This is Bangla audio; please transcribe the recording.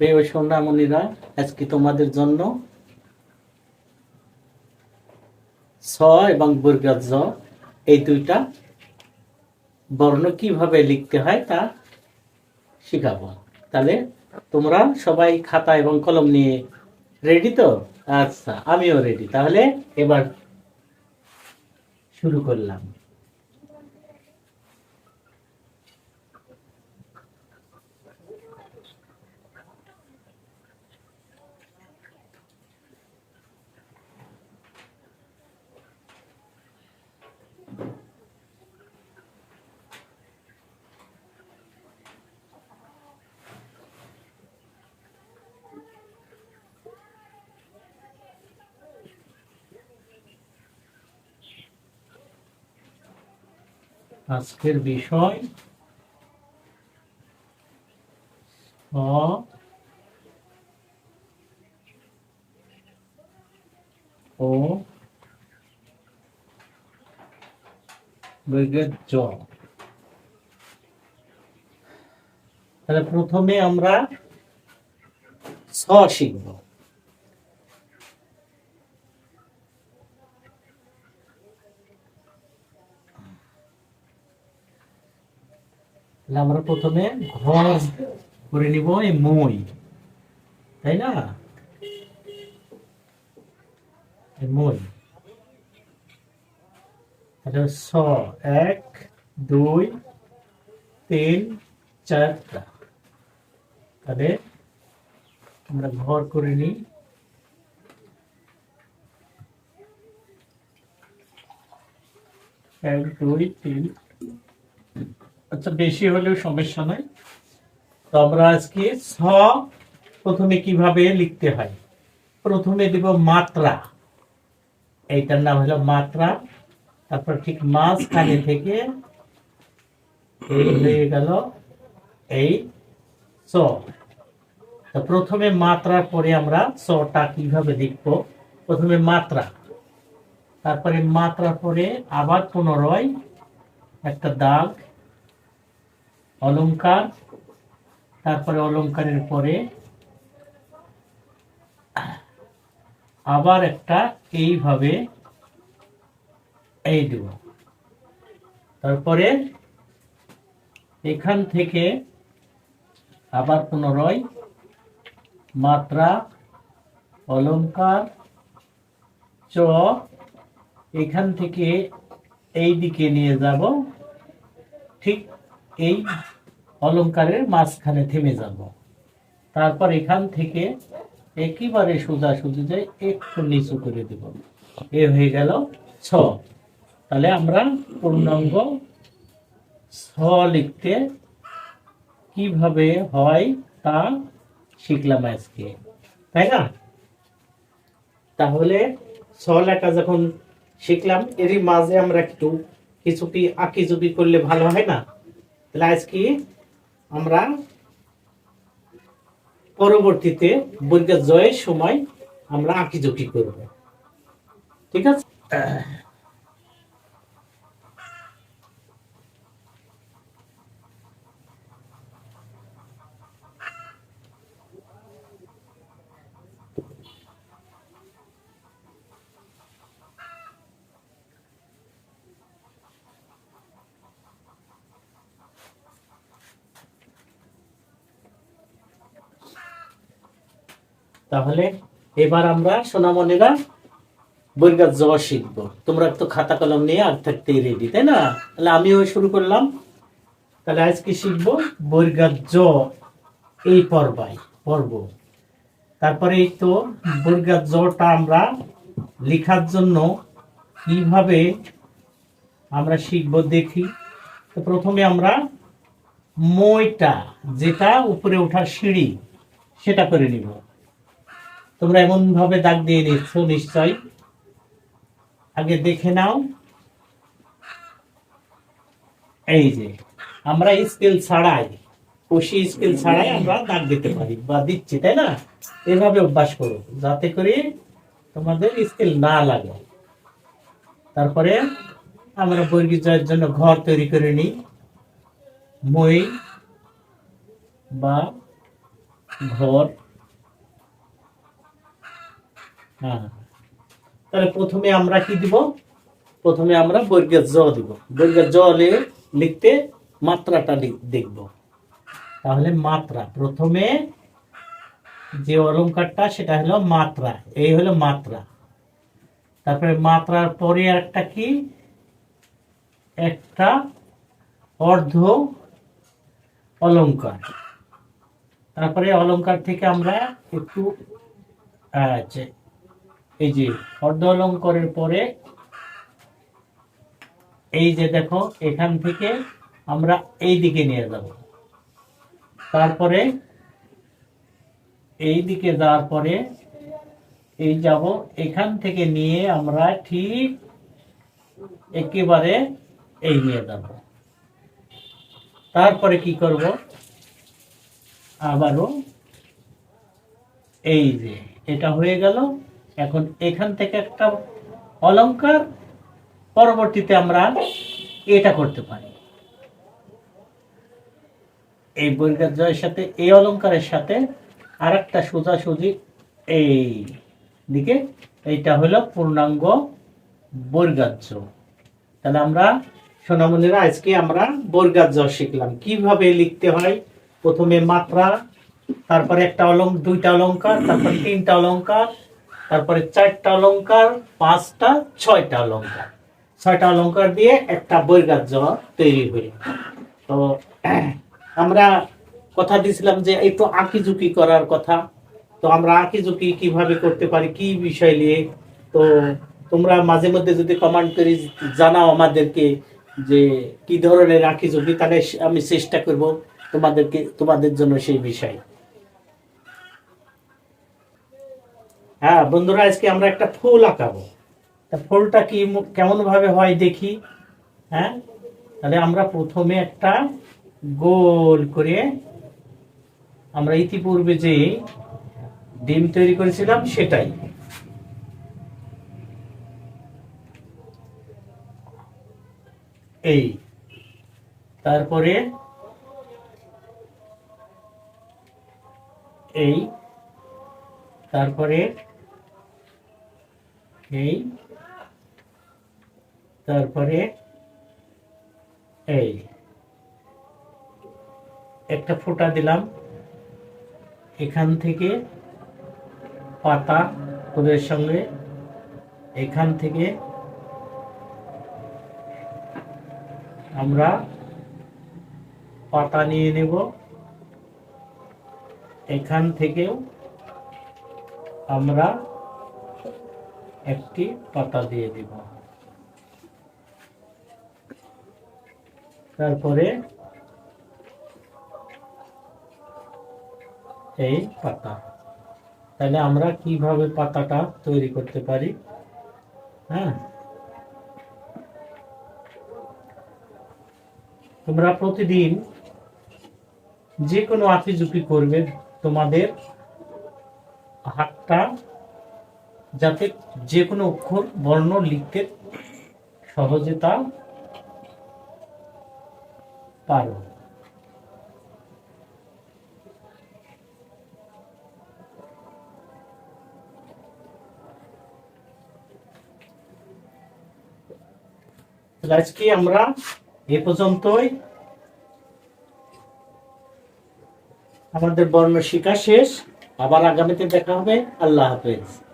প্রিয় সোনামণিরা, আজকে তোমাদের জন্য স এবং বর্গাত জ এই দুইটা বর্ণ কীভাবে লিখতে হয় তা শিখাবো। তাহলে তোমরা সবাই খাতা এবং কলম নিয়ে রেডি তো? আচ্ছা আমিও রেডি তাহলে এবার শুরু করলাম। আজকের বিষয় ও তাহলে প্রথমে আমরা স শিখব। তাহলে আমরা প্রথমে ঘর করে নিব এই মই, তাই না? মই। ছ এক, দুই, তিন চারটা তাহলে আমরা ঘর করে নিই। এক, দুই, তিন। আচ্ছা বেশি হলেও সমস্যা নাই। তো আমরা আজকে ছ প্রথমে কীভাবে লিখতে হয়? প্রথমে দিব মাত্রা। এইটার নাম হলো মাত্রা। তারপর ঠিক মাঝখানে থেকে হয়ে গেল এই চ তো প্রথমে মাত্রার পরে আমরা চটা কীভাবে লিখব? প্রথমে মাত্রা। তারপরে মাত্রার পরে আবার পুনরায় একটা দাগ অলংকার, তারপরে অলংকারের পরে আবার একটা এইভাবে এই দেব। তারপরে এখান থেকে আবার পুনরায় মাত্রা, অলংকার, চ, এখান থেকে এই দিকে নিয়ে যাব। ঠিক এই অলংকারের মাঝখানে থেমে যাব। তারপর এখান থেকে একেবারে সোজা সুজি যায় একটু নিচু করে দেব। এ হয়ে গেল ছ। তাহলে আমরা পূর্ণাঙ্গ ছ লিখতে কীভাবে হয় তা শিখলাম আজকে। তাই না? তাহলে ছ লেখা যখন শিখলাম, এরই মাঝে আমরা একটু কিছু কি আঁকি জুকি করলে ভালো হয় না? তাহলে আজকে আমরা পরবর্তীতে বৈজ্ঞা জয়ের সময় আমরা আঁকি ঝুঁকি করব। ঠিক আছে? তাহলে এবার আমরা সোনামণিরা বৈজ্ঞাত জ শিখব। তোমরা তো খাতা কলম নিয়ে আগ থাকতেই রেডি তাই না? তাহলে আমিও শুরু করলাম। তাহলে আজকে শিখব? বৈজ্ঞাত জ, এই পর্বাই পর্ব। তারপরে এই তো বৈজ্ঞাত জটা আমরা লেখার জন্য কীভাবে আমরা শিখব দেখি। তো প্রথমে আমরা মইটা, যেটা উপরে ওঠার সিঁড়ি, সেটা করে নিব। তোমরা এমন ভাবে দাগ দিয়ে নিচ্ছ নিশ্চয়। আগে দেখে নাও। এই যে, আমরা স্কেল ছাড়াই কষি স্কেল ছাড়াই আমরা দাগ দিতে পারি বা দিচ্ছি, তাই না? এভাবে অভ্যাস করো, যাতে করে তোমাদের স্কেল না লাগে। তারপরে আমরা বর্গী জয়ের জন্য ঘর তৈরি করে নিই, মই বা ঘর। হ্যাঁ। তাহলে প্রথমে আমরা কি দিব? প্রথমে আমরা বর্গের জ দিব। বর্গের জ হলে লিখতে মাত্রাটা দেখব। তাহলে মাত্রা। প্রথমে যে অলংকারটা সেটা হলো মাত্রা। এই হলো মাত্রা। তারপরে মাত্রার পরে একটা কি? একটা অর্ধ অলংকার তারপরে অলংকার থেকে আমরা একটু আচ্ছা এই যে অর্ধ অলঙ্কারের পরে এই যে দেখো, এখান থেকে আমরা এই দিকে নিয়ে যাব। তারপরে এই দিকে যাওয়ার পরে এই যাব, এখান থেকে নিয়ে আমরা ঠিক একেবারে এই নিয়ে যাব। তারপরে কি করব? আবারও এই যে, এটা হয়ে গেল। এখন এখান থেকে একটা অলংকার পরবর্তীতে আমরা এটা করতে পারি। এই বৈজ্ঞান জয়ের সাথে, এই অলংকারের সাথে আর একটা সোজাসুজি এই দিকে, এইটা হলো পূর্ণাঙ্গ বৈর্গাজ্য তাহলে আমরা সোনামণিরা, আজকে আমরা বৈর্গাজ্য শিখলাম। কীভাবে লিখতে হয়? প্রথমে মাত্রা, তারপরে একটা অলঙ্ক দুইটা অলংকার তারপর তিনটা অলংকার তারপরে চারটা অলঙ্কার পাঁচটা, ছয়টা অলংকার। ছয়টা অলংকার দিয়ে একটা বৈর্গাজ্য তৈরি হইল। তো, আমরা কথা দিছিলাম যে একটু আঁকি ঝুঁকি করার কথা। তো আমরা আঁকি ঝুঁকি কীভাবে করতে পারি, কি বিষয় নিয়ে? তো তোমরা মাঝে মধ্যে যদি কমান্ড করে জানাও আমাদেরকে যে কি ধরনের আঁকি ঝুঁকি তাহলে আমি চেষ্টা করব তোমাদেরকে, তোমাদের জন্য সেই বিষয়। হ্যাঁ বন্ধুরা, আজকে আমরা একটা ফুল আঁকাবো। তা ফুলটা কি কেমন ভাবে হয় দেখি? হ্যাঁ তাহলে আমরা প্রথমে একটা গোল করে আমরা ইতিপূর্বে যে ডিম তৈরি করেছিলাম সেটাই। এই, তারপরে এই, তারপরে এই, তারপরে এই। একটা ফোঁটা দিলাম। এখান থেকে পাতা ওদের সঙ্গে, এখান থেকে আমরা পাতা নিয়ে নেব। এখান থেকেও আমরা একটি পাতা দিয়ে দিব। তারপরে এই পাতা। তাহলে আমরা কীভাবে পাতাটা তৈরি করতে পারি? হ্যাঁ? তোমরা প্রতিদিন যে কোনো আঁকিঝুঁকি করবে, তোমাদের হাতটা যাতে যে কোনো অক্ষর, বর্ণ লিখতে সহজে তা পারো। আজকে আমরা এ পর্যন্তই। আমাদের বর্ণ শিক্ষা শেষ। আবার আগামীতে দেখা হবে। আল্লাহ হাফেজ।